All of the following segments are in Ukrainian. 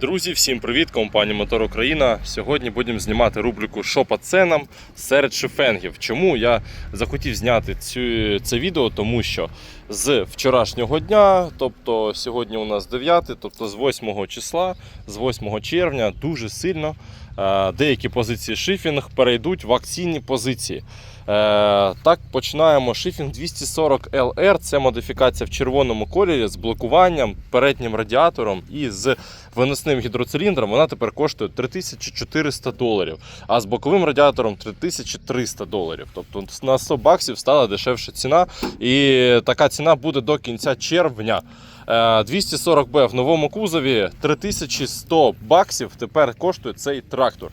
Друзі, всім привіт! Компанія Мотор Україна. Сьогодні будемо знімати рубрику «Що по ценам серед шифенгів. Чому я захотів зняти цю, це відео? Тому що з вчорашнього дня, тобто сьогодні у нас 9, тобто з 8 числа, з 8 червня, дуже сильно деякі позиції шифінг перейдуть в акційні позиції. Е, так, починаємо. Шифінг 240 LR. Це модифікація в червоному кольорі з блокуванням, переднім радіатором і з виносним гідроциліндром. Вона тепер коштує 3400 доларів, а з боковим радіатором 3300 доларів. Тобто на 100 баксів стала дешевша ціна, і така ціна буде до кінця червня. Е, 240B в новому кузові 3100 баксів тепер коштує цей трактор.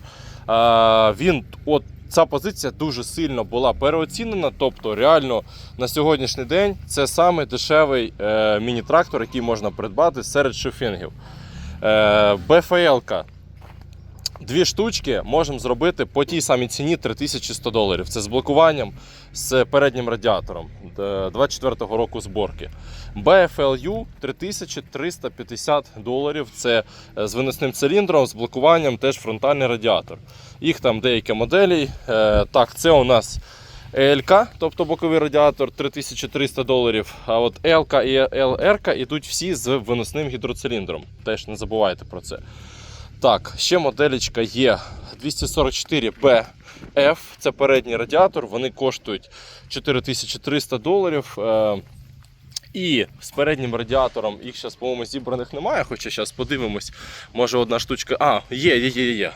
Він от ця позиція дуже сильно була переоцінена. Тобто, реально на сьогоднішній день це саме дешевий е, міні-трактор, який можна придбати серед шифінгів. Е, БФЛ-ка. Дві штучки можемо зробити по тій самій ціні 3100 доларів. Це з блокуванням з переднім радіатором е, 24-го року зборки. BFLU 3350 доларів. Це е, з виносним циліндром, з блокуванням, теж фронтальний радіатор. Їх там деякі моделі. Е, Так, це у нас ЕЛК, тобто боковий радіатор 3300 доларів. А от ЛК і ЛРК ідуть всі з виносним гідроциліндром. Теж не забувайте про це. Так, ще моделечка є 244BF, це передній радіатор. Вони коштують 4300 доларів. Е, І з переднім радіатором їх зараз, по-моєму, зібраних немає, хоча зараз подивимось, може одна штучка. А, є, є, є, є.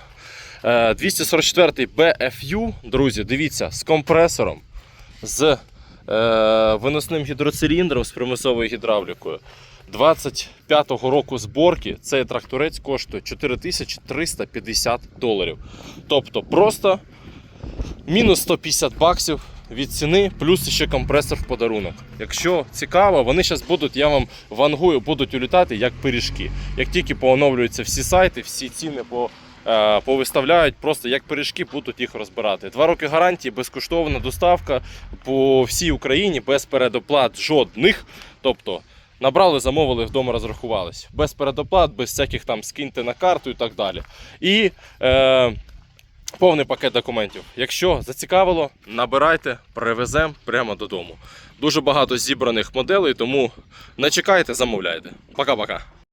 Е, 244 BFU, друзі, дивіться, з компресором, з е, виносним гідроциліндром з примусовою гідравлікою. 25-го року зборки цей тракторець коштує 4350 доларів. Тобто просто мінус 150 баксів від ціни, плюс ще компресор в подарунок. Якщо цікаво, вони зараз будуть, я вам вангую, будуть улітати як пиріжки. Як тільки пооновлюються всі сайти, всі ціни по. е, Повиставляють просто як пиріжки, будуть їх розбирати. Два роки гарантії, безкоштовна доставка по всій Україні без передоплат жодних. Тобто Набрали, замовили, вдома розрахувались. Без передоплат, без всяких там скиньте на карту і так далі. І е, повний пакет документів. Якщо зацікавило, набирайте, привеземо прямо додому. Дуже багато зібраних моделей, тому не чекайте, замовляйте. Пока-пока.